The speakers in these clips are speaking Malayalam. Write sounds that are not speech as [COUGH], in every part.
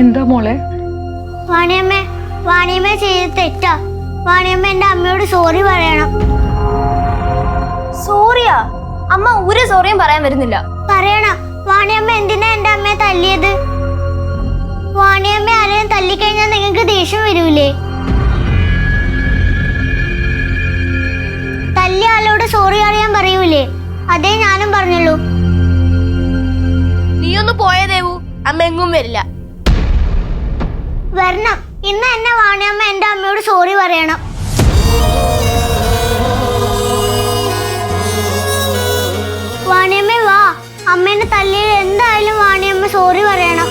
എന്താ മോളെ? വാണിയമ്മ വാണിയമ്മ ചെയ്ത് തെറ്റാ. വാണിയമ്മ എന്റെ അമ്മയോട് സോറി പറയണം. സോറിയാ അമ്മ ഒരു സോറിയും പറയാൻ വരുന്നില്ല. പറയണം. വാണിയമ്മ എന്തിനാ എന്റെ അമ്മയെ തല്ലിയത്? വാണിയമ്മ ആരെയും തല്ലിക്കഴിഞ്ഞാൽ നിങ്ങൾക്ക് ദേഷ്യം വരൂലേ? തല്ലിയ ആളോട് സോറി അറിയാൻ പറയൂലേ? അതേ ഞാനും പറഞ്ഞുള്ളൂ. നീ ഒന്ന് പോയതേവു. അമ്മ എങ്ങും വരില്ല. വരണം. ഇന്ന് എന്നെ വാണിയമ്മ എന്റെ അമ്മയോട് സോറി പറയണം. വാണിയമ്മ വാ. അമ്മേനെ തല്ലിയിൽ എന്തായാലും വാണിയമ്മ സോറി പറയണം.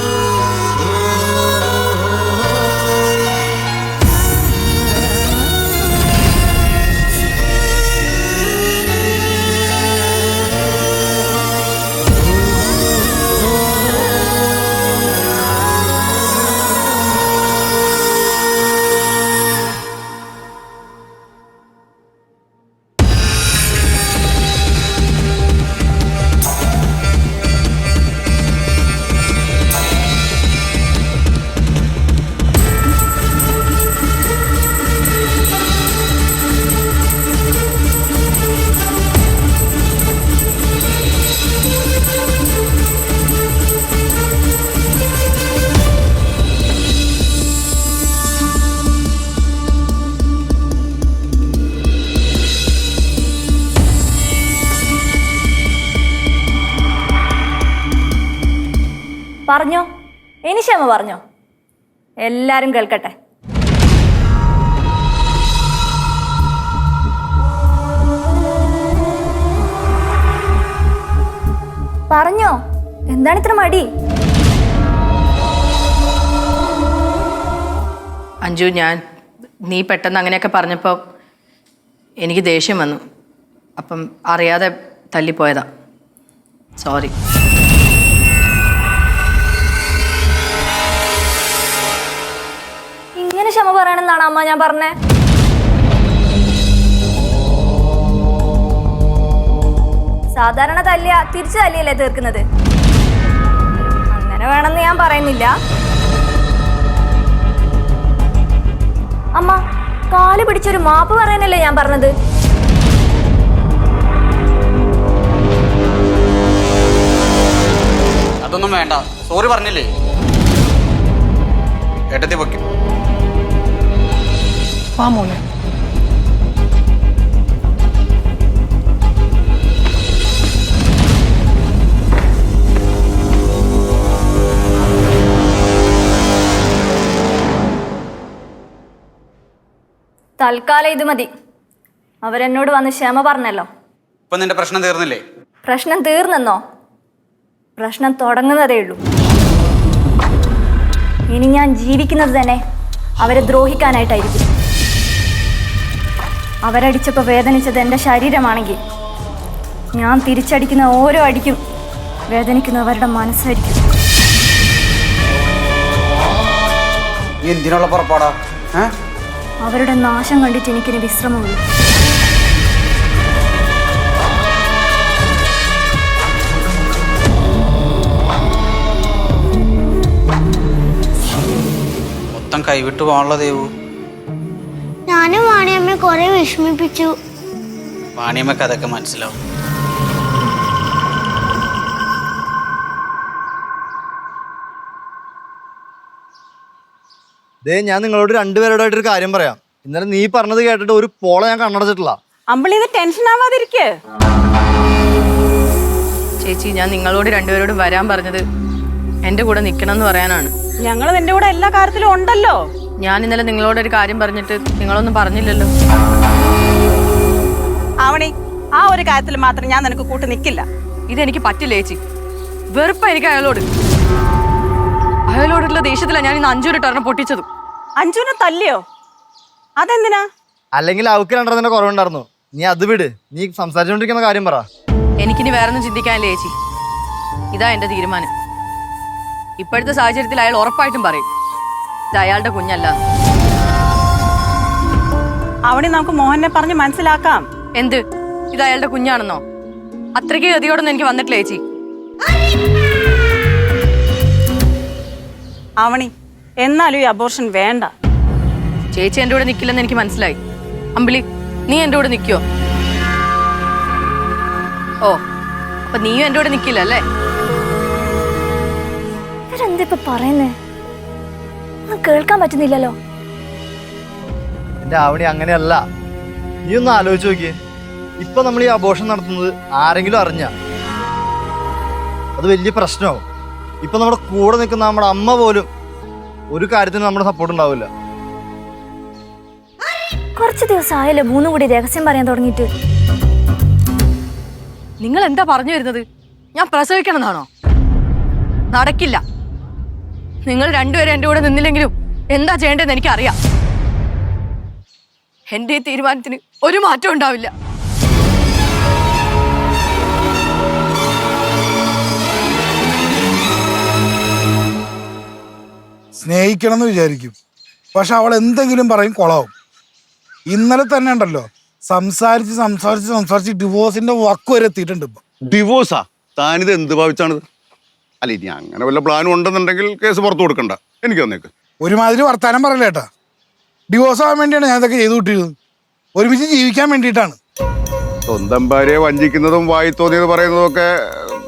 ക്ഷമ പറഞ്ഞോ? എല്ലാരും കേൾക്കട്ടെ. പറഞ്ഞോ? എന്താണ് ഇത്ര മടി? അഞ്ജു ഞാൻ നീ പെട്ടെന്ന് അങ്ങനെയൊക്കെ പറഞ്ഞപ്പോൾ എനിക്ക് ദേഷ്യം വന്നു. അപ്പം അറിയാതെ തല്ലിപ്പോയതാ. സോറി പറയണമെന്നാണ് അമ്മ ഞാൻ പറഞ്ഞേ. സാധാരണ തല്ലിയ തിരിച്ചു തല്ലിയല്ലേ തീർക്കുന്നത്? അങ്ങനെ വേണമെന്ന് ഞാൻ പറയുന്നില്ല. അമ്മ കാൽ പിടിച്ചൊരു മാപ്പ് പറയാനല്ലേ ഞാൻ പറഞ്ഞത്? അതൊന്നും വേണ്ട. സോറി പറഞ്ഞില്ലേ? ഏട്ടത്തി പൊക്കി. വാ തൽക്കാലം ഇത് മതി. അവരെന്നോട് വന്ന് ക്ഷമ പറഞ്ഞല്ലോ. ഇപ്പൊ നിന്റെ പ്രശ്നം തീർന്നില്ലേ? പ്രശ്നം തീർന്നെന്നോ? പ്രശ്നം തുടങ്ങുന്നതേ ഉള്ളൂ. ഇനി ഞാൻ ജീവിക്കുന്നത് തന്നെ അവരെ ദ്രോഹിക്കാനായിട്ടായിരിക്കും. അവരടിച്ചപ്പോൾ വേദനിച്ചത് എന്റെ ശരീരമാണെങ്കിൽ. ഞാൻ തിരിച്ചടിക്കുന്ന ഓരോ അടിക്കും വേദനിക്കുന്നവരുടെ മനസ്സായിരിക്കും. എന്തിനുള്ള പുറപ്പാടാ? അവരുടെ നാശം കണ്ടിട്ട് എനിക്കിനി വിശ്രമമില്ല. മൊത്തം കൈവിട്ട് പോകാനുള്ള ദേവു ഞാനും വാണിയമ്മയെ കുറെ വിഷമിപ്പിച്ചു. വാണിയമ്മക്ക് അതൊക്കെ മനസ്സിലാവും. ദേ ഞാൻ നിങ്ങളോട് രണ്ടുപേരോടായിട്ട് ഒരു കാര്യം പറയാം. ഇന്നലെ നീ പറഞ്ഞത് കേട്ടിട്ട് ഒരു പോള ഞാൻ കണ്ണടച്ചിട്ടില്ല. അമ്പിളി ഇത് ടെൻഷൻ ആവാതിരിക്കേ. ചേച്ചി ഞാൻ നിങ്ങളോട് രണ്ടുപേരോടും വരാൻ പറഞ്ഞത് എന്റെ കൂടെ നിൽക്കണം എന്ന് പറയാനാണ്. ഞങ്ങൾ നിന്റെ കൂടെ എല്ലാ കാര്യത്തിലും ഉണ്ടല്ലോ. ഞാൻ ഇന്നലെ നിങ്ങളോട് ഒരു കാര്യം പറഞ്ഞിട്ട് നിങ്ങളൊന്നും പറഞ്ഞില്ലല്ലോ. ആവണി ആ ഒരു കാര്യത്തിൽ മാത്രം ഞാൻ നിനക്ക് കൂട്ട് നിൽക്കില്ല ഇതെനിക്ക് പറ്റില്ല ചേച്ചി? വെറുപ്പ എനിക്ക് അയാളോട്. അയാളോടുള്ള ദേഷ്യത്തിലാണ് ഞാൻ ഇന്ന് അഞ്ചൂര് ടർണ പൊട്ടിച്ചതും. അഞ്ജുനെ തല്ലിയോ? അതെന്തിനാ? അല്ലെങ്കിൽ അവക്ക് രണ്ടെണ്ണത്തിന്റെ കുറവുണ്ടായിരുന്നു. നീ അത് വിട്. നീ സംസാരിച്ചുകൊണ്ടിരിക്കുന്ന കാര്യം പറ. എനിക്കിനി വേറൊന്നും ചിന്തിക്കാനില്ല ചേച്ചി? ഇതാ എന്റെ തീരുമാനം. ഇപ്പോഴത്തെ സാഹചര്യത്തിൽ അയാൾ ഉറപ്പായിട്ടും പറയും. ഇത് അയാളുടെ കുഞ്ഞല്ല. അവിടെ നമുക്ക് മോഹനെ പറഞ്ഞ് മനസ്സിലാക്കാം. എന്ത്? ഇത് അയാളുടെ കുഞ്ഞാണെന്നോ? അത്രയ്ക്ക് ഗതിയോടൊന്നും എനിക്ക് വന്നിട്ടില്ല ചേച്ചി. അവണി എന്നാലും ഈ അബോർഷൻ വേണ്ട. ചേച്ചി എന്റെ കൂടെ നിൽക്കില്ലെന്ന് എനിക്ക് മനസ്സിലായി. അമ്പിളി നീ എന്റെ കൂടെ നിൽക്കുമോ ഓ അപ്പൊ നീയും എന്റെ കൂടെ നിൽക്കില്ല അല്ലേ? പറയുന്നേ? കേൾക്കാൻ പറ്റുന്നില്ലല്ലോ. എന്റെ ആവണി അങ്ങനെയല്ല. നീ ഒന്ന് ആലോചിച്ച് നോക്കിയേ. ഇപ്പൊ നമ്മൾ ഈ ആഘോഷം നടത്തുന്നത് ആരെങ്കിലും അറിഞ്ഞ? അത് വലിയ പ്രശ്നമാവും. ഇപ്പൊ നമ്മുടെ കൂടെ നിൽക്കുന്ന നമ്മുടെ അമ്മ പോലും ഒരു കാര്യത്തിന് നമ്മുടെ സപ്പോർട്ട് ഉണ്ടാവില്ല. കുറച്ച് ദിവസം ആയല്ലോ മൂന്നും കൂടി രഹസ്യം പറയാൻ തുടങ്ങിയിട്ട്. നിങ്ങൾ എന്താ പറഞ്ഞു വരുന്നത്? ഞാൻ പ്രസവിക്കണമെന്നാണോ? നടക്കില്ല. നിങ്ങൾ രണ്ടുപേരും എന്റെ കൂടെ നിന്നില്ലെങ്കിലും എന്താ ചെയ്യേണ്ടതെന്ന് എനിക്കറിയാം. എന്റെ ഈ തീരുമാനത്തിന് ഒരു മാറ്റം ഉണ്ടാവില്ല. സ്നേഹിക്കണം എന്ന് വിചാരിക്കും. പക്ഷെ അവൾ എന്തെങ്കിലും പറയും കൊളാവും. ഇന്നലെ തന്നെ ഉണ്ടല്ലോ സംസാരിച്ച് സംസാരിച്ച് സംസാരിച്ച് ഡിവോഴ്സിന്റെ വക്ക് വരെ എത്തിയിട്ടുണ്ട് ഇപ്പൊ. ഡിവോഴ്സാ താനിത് എന്ത് ഭാവിച്ചാണിത്? അല്ല ഇനി അങ്ങനെ വല്ല പ്ലാനും ഉണ്ടെന്നുണ്ടെങ്കിൽ കേസ് പുറത്തു കൊടുക്കണ്ട. എനിക്ക് തന്നേക്ക് ഒരുമാതിരി വർത്താനം പറയില്ല ഏട്ടാ? ഡിവോഴ്സ് ആവാൻ വേണ്ടിയാണ് ഞാൻ ഇതൊക്കെ ചെയ്തു കൂട്ടിയത്. ഒരുമിച്ച് ജീവിക്കാൻ വേണ്ടിയിട്ടാണ്. സ്വന്തം ഭാര്യയെ വഞ്ചിക്കുന്നതും വായി തോന്നിയത് പറയുന്നതും ഒക്കെ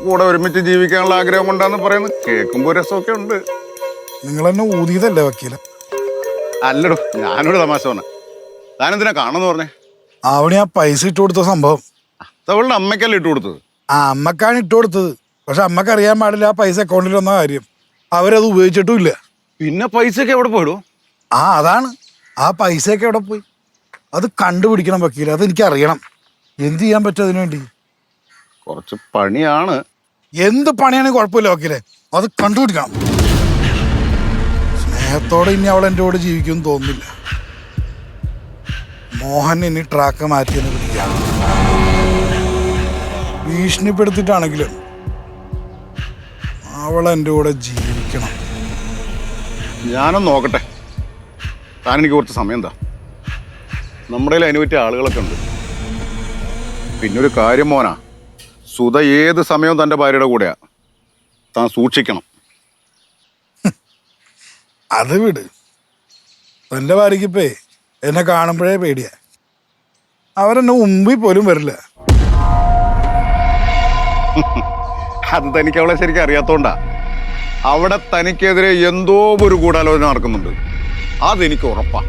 കൂടെ ഒരുമിച്ച് ജീവിക്കാനുള്ള ആഗ്രഹം കൊണ്ടാന്ന് പറയുന്നത് കേൾക്കുമ്പോൾ രസമൊക്കെ ഉണ്ട്. നിങ്ങൾ എന്നെ ഊതിയതല്ലേ വക്കീല? അല്ലടോ ഞാനൊരു തമാശ പറഞ്ഞ. താനെന്തിനാ കാണുന്നു പറഞ്ഞേ? അവിടെ ആ പൈസ ഇട്ട് കൊടുത്ത സംഭവം. അത് അവളുടെ അമ്മയ്ക്കല്ല ഇട്ട് കൊടുത്തത്? ആ അമ്മക്കാണ് ഇട്ട് കൊടുത്തത്. പക്ഷെ അമ്മയ്ക്ക് അറിയാൻ പാടില്ല ആ പൈസ അക്കൗണ്ടിൽ വന്ന കാര്യം. അവരത് ഉപയോഗിച്ചിട്ടും ഇല്ല പിന്നെ പൈസയൊക്കെ എവിടെ പോയിടും? ആ അതാണ്. ആ പൈസയൊക്കെ എവിടെ പോയി? അത് കണ്ടുപിടിക്കണം വക്കീല അത് എനിക്ക് അറിയണം എന്ത് ചെയ്യാൻ പറ്റും അതിനു വേണ്ടി? കുറച്ച് പണിയാണ്. എന്ത് പണിയാണെങ്കിൽ കുഴപ്പമില്ല വക്കീലെ അത് കണ്ടുപിടിക്കണം. സ്നേഹത്തോടെ ഇനി അവൾ എന്റെ കൂടെ ജീവിക്കുമെന്ന് തോന്നുന്നില്ല. മോഹൻ ഇനി ട്രാക്ക് മാറ്റിയെന്ന് വിളിക്കാം ഭീഷണിപ്പെടുത്തിയിട്ടാണെങ്കിലും അവൾ എന്റെ കൂടെ ജീവിക്കണം. ഞാനൊന്ന് നോക്കട്ടെ. താൻ എനിക്ക് കുറച്ച് സമയം എന്താ നമ്മുടെ കയ്യിൽ അതിന് പറ്റിയ ആളുകളൊക്കെ ഉണ്ട്. പിന്നൊരു കാര്യം മോനാ. സുധ ഏത് സമയവും തന്റെ ഭാര്യയുടെ കൂടെയാ. താൻ സൂക്ഷിക്കണം. അത് വിട്. എന്റെ ഭാര്യയ്ക്കിപ്പേ എന്നെ കാണുമ്പോഴേ പേടിയാ. അവരെന്നെ മുമ്പിൽ പോലും വരില്ല. അത് തനിക്ക് അവളെ ശരിക്കും അറിയാത്തോണ്ടാ. അവിടെ തനിക്കെതിരെ എന്തോ ഒരു ഗൂഢാലോചന നടക്കുന്നുണ്ട്. അതെനിക്ക് ഉറപ്പാ.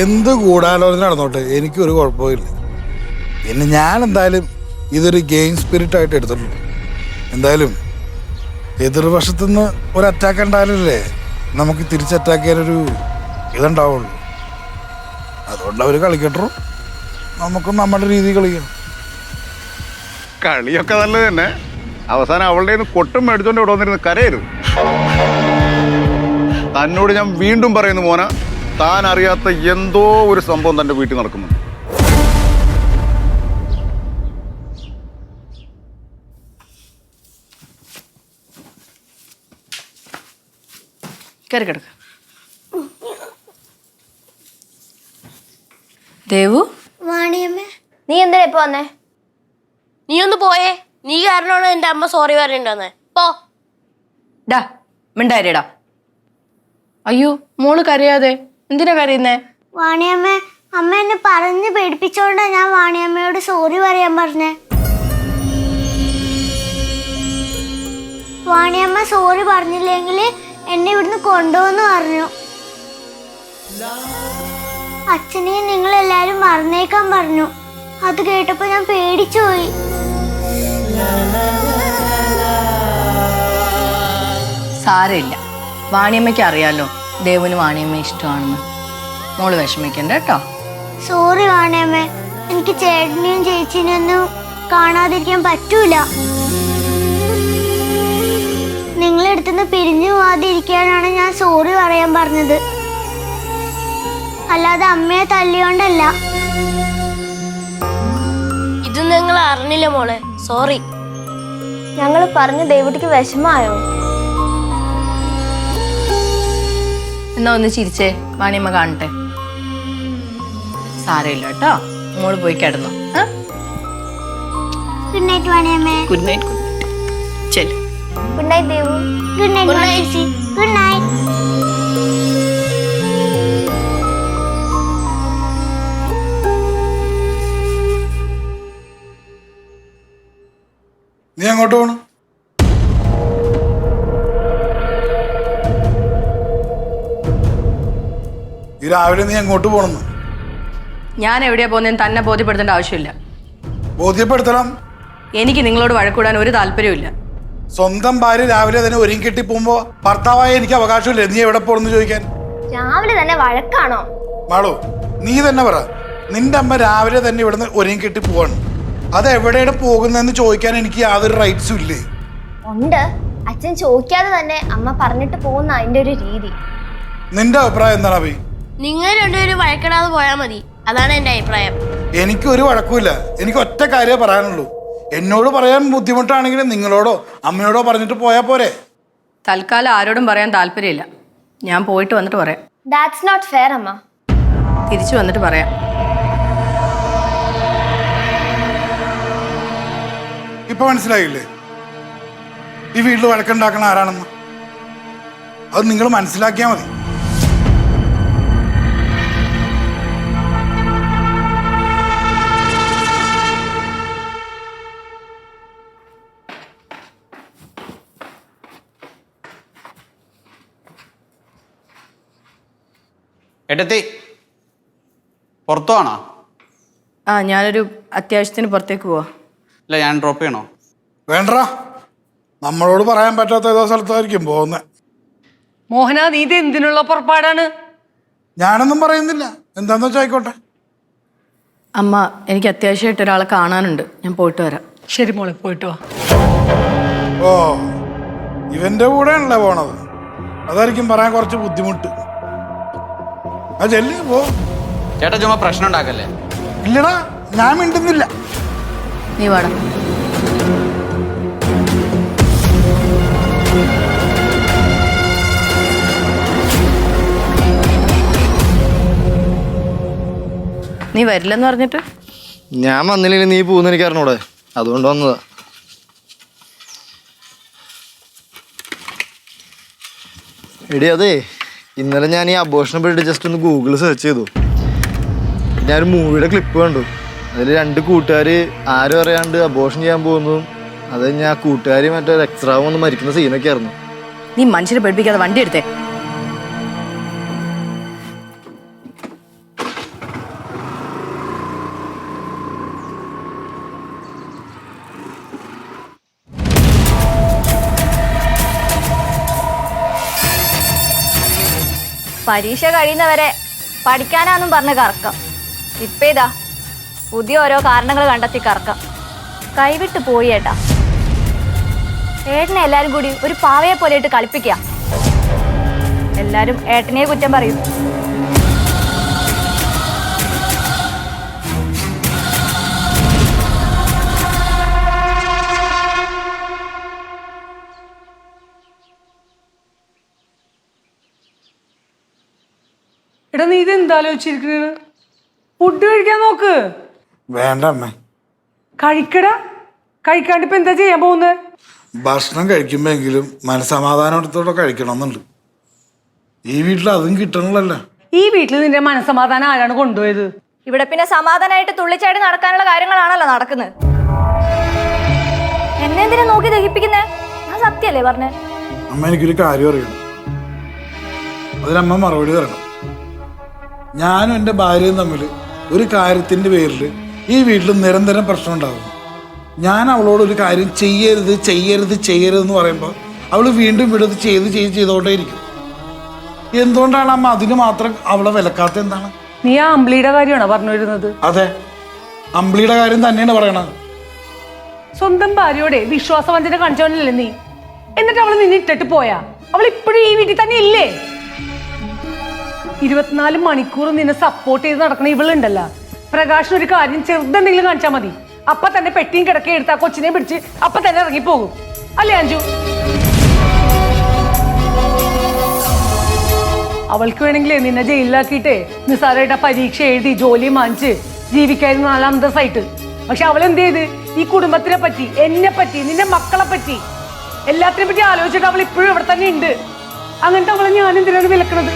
എന്ത് ഗൂഢാലോചന നടന്നോട്ടെ? എനിക്കൊരു കുഴപ്പമില്ല പിന്നെ ഞാൻ എന്തായാലും ഇതൊരു ഗെയിം സ്പിരിറ്റ് ആയിട്ട് എടുത്തിട്ടുണ്ട്. എന്തായാലും എതിർവശത്തുനിന്ന് ഒരു അറ്റാക്ക് ഉണ്ടായാലല്ലേ നമുക്ക് തിരിച്ച് അറ്റാക്ക് ചെയ്യാനൊരു ഇതുണ്ടാവുള്ളൂ. അതുകൊണ്ട് അവർ കളിക്കട്ടു? നമുക്കും നമ്മുടെ രീതി കളിക്കാം കളിയൊക്കെ നല്ലത് തന്നെ. അവസാനം അവളുടെ നിന്ന് കൊട്ടും മേടിച്ചോണ്ട് ഇവിടെ വന്നിരുന്ന് കരയരുത്. തന്നോട് ഞാൻ വീണ്ടും പറയുന്നു മോന താൻ അറിയാത്ത എന്തോ ഒരു സംഭവം തന്റെ വീട്ടിൽ നടക്കുന്നുണ്ട്. കയറി കിടക്ക. ദേവു? വാണിയമ്മേ. നീ എന്തിനാ ഇപ്പൊ വന്നേ? നീ ഒന്ന് പോയേ. നീ കാരണമാണ് എന്റെ അമ്മ സോറി പറയണ്ടെന്ന്. പോ. ഡാ മിണ്ടാരിടാ അയ്യോ മോൾ കരയാതെ. എന്തിനാ കരയുന്നേ? വാണിയമ്മേ അമ്മ എന്നെ പറഞ്ഞ് പേടിപ്പിച്ചോണ്ടാ ഞാൻ വാണിയമ്മയോട് സോറി പറയാൻ പറഞ്ഞേ. വാണിയമ്മ സോറി പറഞ്ഞില്ലെങ്കിൽ എന്നെ ഇവിടുന്ന് കൊണ്ടുവന്ന് പറഞ്ഞു. അച്ഛനെയും നിങ്ങളെല്ലാരും മറന്നേക്കാൻ പറഞ്ഞു. അത് കേട്ടപ്പോ ഞാൻ പേടിച്ചു പോയി സാരമില്ല. വാണിയമ്മയ്ക്ക് അറിയാലോ ദേവന് വാണിയമ്മ ഇഷ്ടമാണെന്ന്. മോൾ വിഷമിക്കണ്ട കേട്ടോ. സോറി വാണിയമ്മ എനിക്ക് ചേട്ടനെയും ചേച്ചിനെയും ഒന്നും കാണാതിരിക്കാൻ പറ്റൂല. നിങ്ങളെടുത്തുനിന്ന് പിരിഞ്ഞു പോവാതിരിക്കാനാണ് ഞാൻ സോറി പറയാൻ പറഞ്ഞത്. അല്ലാതെ അമ്മയെ തല്ലിയോണ്ടല്ല. ഇത് നിങ്ങൾ അറിഞ്ഞില്ല മോളെ സോറി ഞങ്ങൾ പറഞ്ഞ ദേവുട്ടിക്ക് വിഷമായോ എന്നാ ഒന്ന് ചിരിച്ചേ. വാണിയമ്മ കാണട്ടെ. സാരമില്ല കേട്ടോ. മോൾ പോയി കിടന്നു. Good night വാണിയമ്മേ. Good night good night Chellu. Good night Devu. Good night good night നീ പോണം? ഈ രാവിലെ നീ എങ്ങോട്ട് പോണെന്ന്? ഞാൻ എവിടെയാ പോകുന്നതെന്ന് തന്നെ ബോധ്യപ്പെടുത്തേണ്ട ആവശ്യമില്ല. ബോധ്യപ്പെടുത്തണം. എനിക്ക് നിങ്ങളോട് വഴക്കൂടാൻ ഒരു താല്പര്യമില്ല സ്വന്തം ഭാര്യ രാവിലെ തന്നെ ഒരുങ്ങി കെട്ടി പോകുമ്പോ ഭർത്താവായ എനിക്ക് അവകാശമില്ല. നീ എവിടെ പോണെന്ന് ചോദിക്കാൻ? രാവിലെ തന്നെ വഴക്കാണോ? മാളു നീ തന്നെ പറ. നിന്റെ അമ്മ രാവിലെ തന്നെ ഇവിടുന്ന് ഒരുങ്ങി കെട്ടി പോവാണ് അത് എവിടെയാണ് പോകുന്നതെന്ന് ചോദിക്കാൻ എനിക്ക് യാതൊരു റൈറ്റ്സും ഇല്ലേ? ഉണ്ട്. അച്ഛൻ ചോദിക്കാതെ തന്നെ അമ്മ പറഞ്ഞിട്ട് പോകുന്ന അതിന്റെ ഒരു രീതി. നിന്റെ അഭിപ്രായം എന്താണ് അഭി നിങ്ങൾ രണ്ടുപേരും വഴക്കിടാതെ പോയാൽ മതി. അതാണ് എന്റെ അഭിപ്രായം. എനിക്ക് ഒരു വഴക്കുമില്ല. എനിക്ക് ഒറ്റ കാര്യമേ പറയാനുള്ളൂ. എന്നോട് പറയാൻ ബുദ്ധിമുട്ടാണെങ്കിലും നിങ്ങളോടോ അമ്മയോടോ പറഞ്ഞിട്ട് പോയാൽ പോരെ. തൽക്കാലം ആരോടും പറയാൻ താല്പര്യമില്ല. ഞാൻ പോയിട്ട് വന്നിട്ട് പറയാം. ദാറ്റ്സ് നോട്ട് ഫെയർ അമ്മ. തിരിച്ചു വന്നിട്ട് പറയാം. ഇപ്പൊ മനസ്സിലായില്ലേ? ഈ വീട്ടിൽ വഴക്കുണ്ടാക്കണ ആരാണെന്ന്? അത് നിങ്ങൾ മനസ്സിലാക്കിയാൽ മതി. എട്ടത്തി പുറത്തു ആണോ ആ ഞാനൊരു അത്യാവശ്യത്തിന് പുറത്തേക്ക് പോവാ. ഇല്ല ഞാൻ ഡ്രോപ്പ് ചെയ്യണോ? വേണ്ട നമ്മളോട് പറയാൻ പറ്റാത്ത ഏതോ സ്ഥലത്തായിരിക്കും പോകുന്നത് മോഹന നീ ഇത് എന്തിനുള്ള പുറപ്പാടാണ്? ഞാനൊന്നും പറയുന്നില്ല. എന്താന്ന് വെച്ചാൽ ആയിക്കോട്ടെ. അമ്മ എനിക്ക് അത്യാവശ്യമായിട്ട് ഒരാളെ കാണാനുണ്ട്. ഞാൻ പോയിട്ട് വരാം. ശരി മോളെ പോയിട്ട് വാ. ഓ ഇവന്റെ കൂടെയാണല്ലേ പോണത്. അതായിരിക്കും പറയാൻ കുറച്ച് ബുദ്ധിമുട്ട്. ആ ചെല്ലി പോ. ചേട്ടാ ചുമ്മാ പ്രശ്നം ഉണ്ടാക്കല്ലേ? ഇല്ലടാ ഞാൻ മിണ്ടുന്നില്ല. നീ വാടാ. നീ വരില്ലെന്ന് പറഞ്ഞിട്ട്? ഞാൻ വന്നില്ലെങ്കിൽ നീ പോകുന്ന എനിക്ക് അറിഞ്ഞൂടെ. അതുകൊണ്ട് വന്നതാ. എടി അതെ ഇന്നലെ ഞാൻ ഈ അബോഷനെ പറ്റി ജസ്റ്റ് ഒന്ന് ഗൂഗിളിൽ സെർച്ച് ചെയ്തു. ഞാൻ ഒരു മൂവിയുടെ ക്ലിപ്പ് കണ്ടു. അതിൽ രണ്ട് കൂട്ടുകാർ ആരും അറിയാണ്ട് അബോഷൻ ചെയ്യാൻ പോകുന്നു. അത് ഞാൻ കൂട്ടുകാരി മറ്റേ എക്സ്ട്രാവ് വന്ന് മരിക്കുന്ന സീനൊക്കെ ആയിരുന്നു നീ മനുഷ്യരെ പഠിപ്പിക്കാതെ വണ്ടി എടുത്തേ. പരീക്ഷ കഴിയുന്നവരെ പഠിക്കാനാന്നും പറഞ്ഞ് കറക്കം ഇപ്പേതാ ഇതാ പുതിയ ഓരോ കാരണങ്ങൾ കണ്ടെത്തി കറക്കം കൈവിട്ട് പോയി ഏട്ടാ. ഏട്ടനെ എല്ലാരും കൂടി ഒരു പാവയെ പോലെ ഇട്ട് കളിപ്പിക്കുക എല്ലാരും ഏട്ടനെ കുറ്റം പറയും. എടാ നീ ഇത് എന്താലോചിച്ചിരിക്കുന്നത് ഫുഡ് കഴിക്കാൻ നോക്ക്. വേണ്ട അമ്മേ. കഴിക്കടാ. കഴിക്കാണ്ട് ഇപ്പൊ എന്താ ചെയ്യാൻ പോകുന്നത് ഭക്ഷണം കഴിക്കുമ്പോഴെങ്കിലും മനസമാധാനത്തോടെ കഴിക്കണമെന്നുണ്ട്. ഈ വീട്ടിൽ അതും കിട്ടണമല്ല ഈ വീട്ടിൽ നിന്റെ മനസ്സമാധാനം ആരാണ് കൊണ്ടുപോയത്? ഇവിടെ പിന്നെ സമാധാനമായിട്ട് തുള്ളിച്ചാടി നടക്കാനുള്ള കാര്യങ്ങളാണല്ലോ നടക്കുന്നത് എന്നെ എന്തിനാ നോക്കി ദഹിപ്പിക്കുന്നേ? ഞാൻ സത്യല്ലേ പറഞ്ഞേ? അമ്മ എനിക്കൊരു കാര്യം അറിയണം. അതിനമ്മ മറുപടി തരണം. ഞാനും എന്റെ ഭാര്യയും തമ്മിൽ ഒരു കാര്യത്തിന്റെ പേരിൽ ഈ വീട്ടിൽ നിരന്തരം പ്രശ്നം ഉണ്ടാകും. ഞാൻ അവളോട് ഒരു കാര്യം ചെയ്യരുത് ചെയ്യരുത് ചെയ്യരുത് എന്ന് പറയുമ്പോൾ അവൾ വീണ്ടും വീടത്ത് ചെയ്ത് ചെയ്ത് ചെയ്തോണ്ടേ ഇരിക്കും. എന്തുകൊണ്ടാണ് അമ്മ അതിന് മാത്രം അവളെ വിലക്കാത്ത എന്താണ്? നീ ആ അമ്പിളിയുടെ കാര്യമാണോ പറഞ്ഞു വരുന്നത് അതെ. അമ്പിളിയുടെ കാര്യം തന്നെയാണ് പറയണത്. സ്വന്തം ഭാര്യയോടെ വിശ്വാസവഞ്ചന കാണിച്ചവനല്ലേ നീ? എന്നിട്ട് അവൾ നിന്നെ ഇട്ടിട്ട് പോയാ? അവൾ ഇപ്പോഴും ഈ വീട്ടിൽ തന്നെ ഇല്ലേ ഇരുപത്തിനാല് മണിക്കൂർ നിന്നെ സപ്പോർട്ട് ചെയ്ത് നടക്കുന്ന ഇവളുണ്ടല്ലോ. പ്രകാശൻ ഒരു കാര്യം ചെറുതെന്തെങ്കിലും കാണിച്ചാൽ മതി. അപ്പൊ തന്നെ പെട്ടിയും കിടക്കി എടുത്ത് കൊച്ചിനെ പിടിച്ച് അപ്പൊ തന്നെ ഇറങ്ങിപ്പോകും. അല്ലേ അഞ്ജു? അവൾക്ക് വേണമെങ്കിലേ നിന്നെ ജയിലിലാക്കിയിട്ടേ നിസ്സാരമായിട്ട് ആ പരീക്ഷ എഴുതി ജോലി വാങ്ങിച്ച് ജീവിക്കായിരുന്നു നാലാം അന്തസ്സായിട്ട് പക്ഷെ അവൾ എന്ത് ചെയ്ത്? ഈ കുടുംബത്തിനെ പറ്റി എന്നെ പറ്റി നിന്റെ മക്കളെ പറ്റി എല്ലാത്തിനെ പറ്റി ആലോചിച്ചിട്ട് അവൾ ഇപ്പോഴും ഇവിടെ തന്നെ ഉണ്ട്. അങ്ങനത്തെ അവളെ ഞാൻ എന്തിനാണ് വിലക്കണത്?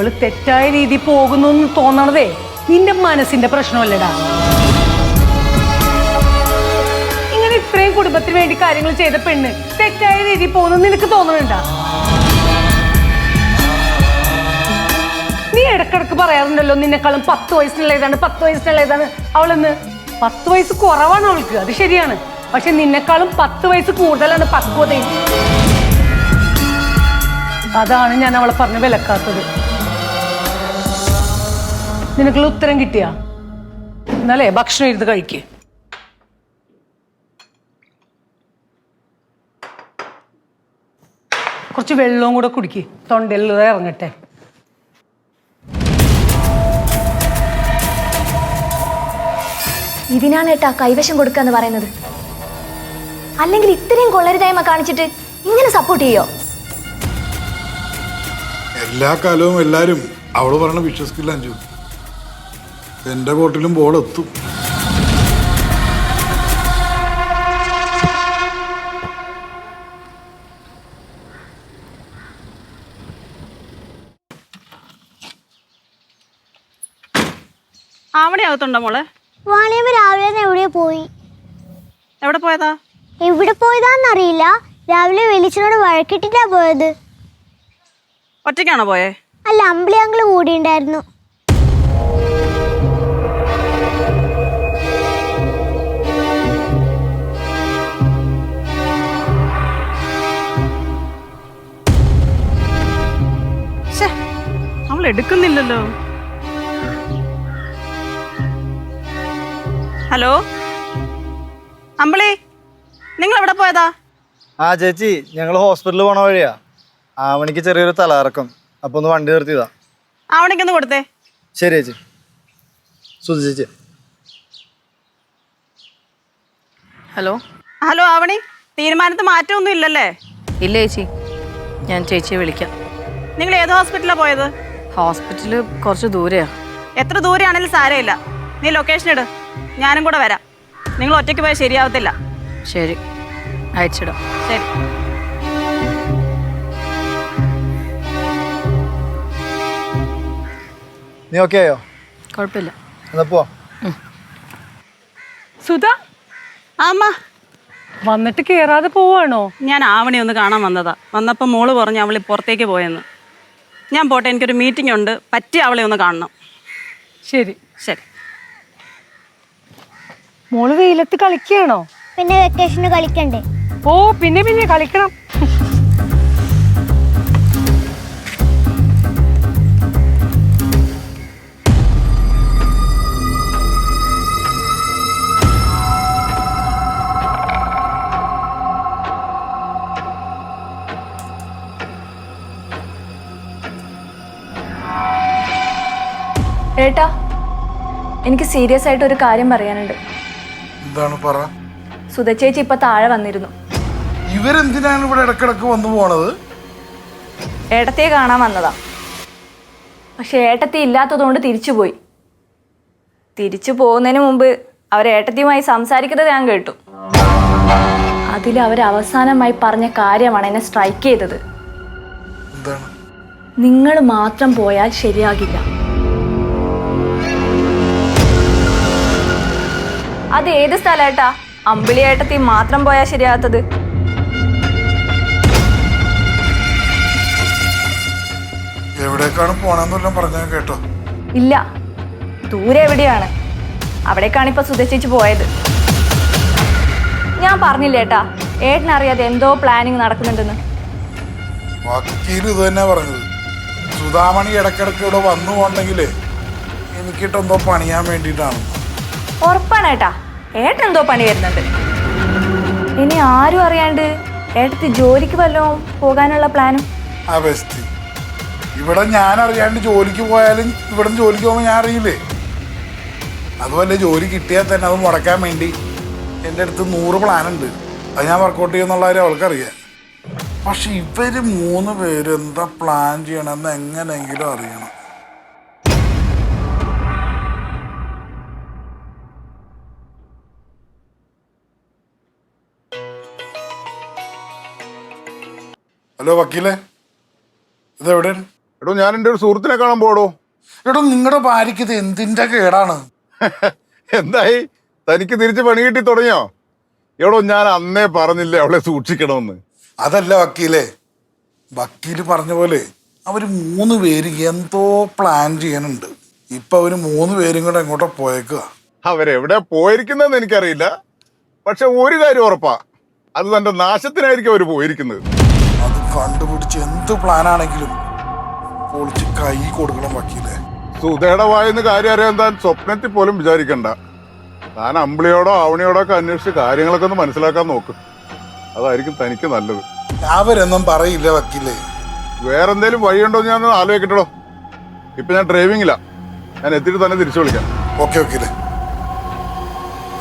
അവൾ തെറ്റായ രീതി പോകുന്നു എന്ന് തോന്നണതേ നിന്റെ മനസ്സിന്റെ പ്രശ്നമല്ലടാ. ഇങ്ങനെ ഇത്രയും കുടുംബത്തിന് വേണ്ടി കാര്യങ്ങൾ ചെയ്ത പെണ്ണ് തെറ്റായ രീതി പോകുന്നു നിനക്ക് തോന്നുന്നുണ്ടാ നീ ഇടക്കിടക്ക് പറയാറുണ്ടല്ലോ നിന്നെക്കാളും പത്ത് വയസ്സിനുള്ള ഏതാണ് പത്ത് വയസ്സിനുള്ള ഏതാണ് അവളെന്ന് പത്ത് വയസ്സ് കുറവാണ് അവൾക്ക് അത് ശരിയാണ്. പക്ഷെ നിന്നെക്കാളും പത്ത് വയസ്സ് കൂടുതലാണ് പക്വതയും. അതാണ് ഞാൻ അവളെ പറഞ്ഞ് വിലക്കാത്തത്. നിനക്കുള്ള ഉത്തരം കിട്ടിയ? എന്നാലേ ഭക്ഷണം ഇരുന്ന് കഴിക്ക്. കുറച്ച് വെള്ളവും കൂടെ കുടിക്ക്. തൊണ്ടയിൽ ഇറങ്ങട്ടെ. ഇതിനാണ് ഏട്ടാ കൈവശം കൊടുക്കുക എന്ന് പറയുന്നത്. അല്ലെങ്കിൽ ഇത്രയും കൊള്ളരുതായ്മ കാണിച്ചിട്ട് ഇങ്ങനെ സപ്പോർട്ട് ചെയ്യോ? എല്ലാ കാലവും എല്ലാരും അവൾ പറയണ വിശ്വസിക്കില്ല അഞ്ചു എന്റെ കോട്ടിലും ബോൾ എത്തും. ആവണി അകത്തുണ്ടോ മോളെ? വാണിയമ്മ രാവിലെ തന്നെ എവിടെ പോയി. എവിടെ പോയതാ? എവിടെ പോയതാന്നറിയില്ല. രാവിലെ വെളിച്ചനോട് വഴക്കിട്ടിട്ടാ പോയത്. ഒറ്റയ്ക്കാണോ പോയേ? അല്ല അമ്പിളി അങ്കിൾ കൂടി അവൾ എടുക്കുന്നില്ലല്ലോ ഹലോ? അമ്പിളി നിങ്ങൾ എവിടെ പോയതാ? ആ ചേച്ചി ഞങ്ങൾ ഹോസ്പിറ്റലിൽ പോണ വഴിയാ. ആവണിക്ക് ചെറിയൊരു തലകറക്കം. അപ്പൊ ഒന്ന് വണ്ടി നിർത്തിയതാ. ആവണിക്ക് ഒന്ന് കൊടുത്തേ. ശരി ചേച്ചി. സുധി ചേച്ചി. ഹലോ? ഹലോ ആവണി തീരുമാനത്ത് മാറ്റമൊന്നും ഇല്ലല്ലേ? ഇല്ല ചേച്ചി. ഞാൻ ചേച്ചിയെ വിളിക്കാം. നിങ്ങൾ ഏത് ഹോസ്പിറ്റലാണ് പോയത്? ഹോസ്പിറ്റൽ കുറച്ച് ദൂരെയാ. എത്ര ദൂരെയാണെങ്കിലും സാരമില്ല. നീ ലൊക്കേഷൻ ഇട്. ഞാനും കൂടെ വരാം. നിങ്ങൾ ഒറ്റയ്ക്ക് പോയാൽ ശരിയാവത്തില്ല. ശരി. അയച്ചിടാം. ശരി. നീ ഓക്കെ ആയോ? കുഴപ്പമില്ല. എന്നാ പോവാ. സുധ? ആ അമ്മ വന്നിട്ട് കേറാതെ പോവാണോ? ഞാൻ ആവണി ഒന്ന് കാണാൻ വന്നതാ. വന്നപ്പോ മോൾ പറഞ്ഞു അവളി പുറത്തേക്ക് പോയെന്ന്. ഞാൻ പോട്ടെ എനിക്കൊരു മീറ്റിംഗ് ഉണ്ട്. പറ്റി അവളെ ഒന്ന് കാണണം. ശരി. ശരി. മോൾ വെയിലത്ത് കളിക്കുകയാണോ? പിന്നെ വെക്കേഷന് കളിക്കണ്ടേ? ഓ പിന്നെ പിന്നെ കളിക്കണം. ഏട്ടാ എനിക്ക് സീരിയസ് ആയിട്ട് ഒരു കാര്യം പറയാനുണ്ട്. എന്താണ് പറ. സുധ ചേച്ചി ഇപ്പൊ താഴെ വന്നിരുന്നു. ഇവരെന്തിനാണ് ഇവിടെ ഇടക്കിടക്ക് വന്നു പോണത്? ഏട്ടത്തെ കാണാൻ വന്നതാ. പക്ഷെ ഏട്ടത്തി ഇല്ലാത്തതുകൊണ്ട് തിരിച്ചുപോയി തിരിച്ചു പോകുന്നതിന് മുമ്പ് അവർ ഏട്ടത്തിയുമായി സംസാരിക്കുന്നത് ഞാൻ കേട്ടു. അതിൽ അവർ അവസാനമായി പറഞ്ഞ കാര്യമാണ് എന്നെ സ്ട്രൈക്ക് ചെയ്തത്. നിങ്ങൾ മാത്രം പോയാൽ ശരിയാകില്ല. അത് ഏത് സ്ഥലമായിട്ടാ അമ്പിളിയേട്ടത്തി മാത്രം പോയാൽ ശരിയാത്തത് എവിടേക്കാണ് പോണെന്നെല്ലാം പറഞ്ഞാൽ കേട്ടോ. ഇല്ല ദൂരെ എവിടെയാണ്? അവിടേക്കാണ് ഇപ്പൊ സുധേച്ചിച്ച് പോയത്. ഞാൻ പറഞ്ഞില്ലേട്ടാ ഏട്ടനറിയാതെ എന്തോ പ്ലാനിങ് നടക്കുന്നുണ്ടെന്ന്. വക്കീൽ ഇത് തന്നെ പറഞ്ഞത്. സുധാമണി ഇടക്കിടക്ക് ഇവിടെ വന്നു പോണ്ടെങ്കിലേ എനിക്കിട്ടെന്തോ പണിയാൻ വേണ്ടിയിട്ടാണ് ഉറപ്പാണ് ഏട്ടാ. ഏട്ടൻ എന്തോ പണി വരുന്നുണ്ട്. ഇനി ആരും അറിയാണ്ട് ഏട്ടത്തി ജോലിക്ക് വല്ലതും പോകാനുള്ള പ്ലാനും? ഇവിടെ ഞാൻ അറിയാണ്ട് ജോലിക്ക് പോയാലും ഇവിടെ ജോലിക്ക് പോകുമ്പോൾ ഞാൻ അറിയില്ലേ? അതുപോലെ ജോലി കിട്ടിയാൽ തന്നെ അത് മുടക്കാൻ വേണ്ടി എന്റെ അടുത്ത് നൂറ് പ്ലാനുണ്ട്. അത് ഞാൻ വർക്കൗട്ട് ചെയ്യുന്നുള്ള കാര്യം അവൾക്കറിയാം. പക്ഷെ ഇവർ മൂന്ന് പേര് എന്താ പ്ലാൻ ചെയ്യണമെന്ന് എങ്ങനെയെങ്കിലും അറിയണം. ഹലോ വക്കീലെ. ഇതെവിടെയാണ് എടോ ഞാൻ എന്റെ ഒരു സുഹൃത്തിനെ കാണാൻ പോടോ എടോ നിങ്ങളുടെ ഭാര്യയ്ക്ക് ഇത് എന്തിന്റെ കേടാണ്? [LAUGHS] എന്തായി? തനിക്ക് തിരിച്ച് പണി കിട്ടി തുടങ്ങിയോ? എടോ ഞാൻ അന്നേ പറഞ്ഞില്ലേ അവളെ സൂക്ഷിക്കണമെന്ന്. അതല്ല വക്കീലെ. വക്കീൽ പറഞ്ഞ പോലെ അവർ മൂന്ന് പേര് എന്തോ പ്ലാൻ ചെയ്യാനുണ്ട് ഇപ്പൊ അവർ മൂന്ന് പേരും കൂടെ എങ്ങോട്ടോ പോയേക്കുക അവരെവിടെ പോയിരിക്കുന്നതെന്ന് എനിക്കറിയില്ല. പക്ഷെ ഒരു കാര്യം ഉറപ്പാ. അത് തന്റെ നാശത്തിനായിരിക്കും അവർ പോയിരിക്കുന്നത്. കണ്ടുപിടിച്ച് എന്ത് പ്ലാനാണെങ്കിലും പൊളിച്ച് കൈ കൊടുക്കണം വക്കീലെ. സുധയുടെ വായെന്ന് കാര്യം അറിയാൻ താൻ സ്വപ്നത്തിൽ പോലും വിചാരിക്കണ്ട. താൻ അമ്പിളിയോടോ അവണിയോടോ ഒക്കെ അന്വേഷിച്ച് കാര്യങ്ങളൊക്കെ ഒന്ന് മനസ്സിലാക്കാൻ നോക്ക്. അതായിരിക്കും തനിക്ക് നല്ലത്. അവരൊന്നും പറയില്ല വക്കീലെ. വേറെന്തേലും വഴിയുണ്ടോ ഞാൻ ആലോചിക്കട്ടോ ഇപ്പൊ ഞാൻ ഡ്രൈവിംഗില്ല ഞാൻ എത്തിയിട്ട് തന്നെ തിരിച്ചു വിളിക്കാം. ഓക്കെ വക്കീലെ.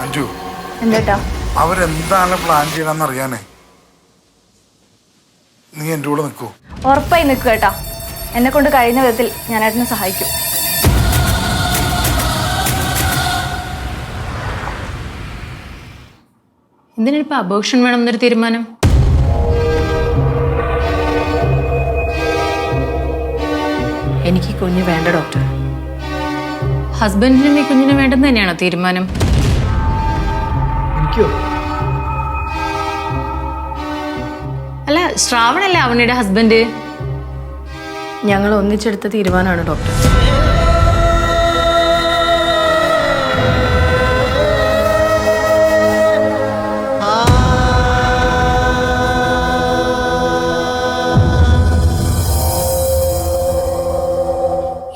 അഞ്ചു എന്തേട്ടാ? അവരെന്താണ് പ്ലാൻ ചെയ്യണമെന്ന് അറിയാനേ? നീ എന്റെ കൂടെ നിൽക്കൂ ഉറപ്പായി നിൽക്കുക കേട്ടാ. എന്നെ കൊണ്ട് കഴിയുന്ന വിധത്തിൽ ഞാൻ ഏട്ടനെ സഹായിക്കും. എന്തിനിപ്പോ അബോഷൻ വേണം എന്നൊരു തീരുമാനം? എനിക്ക് കുഞ്ഞ് വേണ്ട ഡോക്ടർ ഹസ്ബൻഡിനും ഈ കുഞ്ഞിനും വേണ്ടെന്ന് തന്നെയാണോ തീരുമാനം? എനിക്കോ? അല്ല ശ്രാവണല്ലേ അവണിയുടെ ഹസ്ബൻഡ് ഞങ്ങൾ ഒന്നിച്ചെടുത്ത തീരുമാനമാണ് ഡോക്ടർ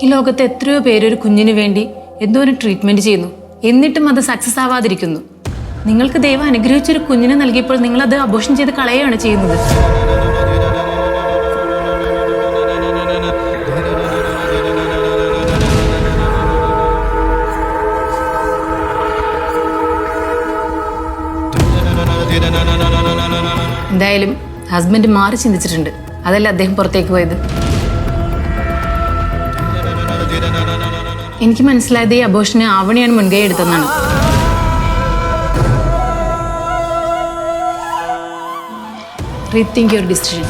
ഈ ലോകത്ത് എത്രയോ പേരൊരു കുഞ്ഞിന് വേണ്ടി എന്തോ ഒരു ട്രീറ്റ്മെന്റ് ചെയ്യുന്നു. എന്നിട്ടും അത് സക്സസ് ആവാതിരിക്കുന്നു. നിങ്ങൾക്ക് ദൈവം അനുഗ്രഹിച്ചൊരു കുഞ്ഞിനെ നൽകിയപ്പോൾ നിങ്ങൾ അത് അബോഷൻ ചെയ്ത് കളയുകയാണ് ചെയ്യുന്നത്. എന്തായാലും ഹസ്ബൻഡ് മാറി ചിന്തിച്ചിട്ടുണ്ട്. അതല്ല അദ്ദേഹം പുറത്തേക്ക് പോയത്? എനിക്ക് മനസ്സിലായത് ഈ അബോഷന് ആവണിയാണ് മുൻകൈ എടുത്തെന്നാണ് റീതിങ്ക് യുവർ ഡിസിഷൻ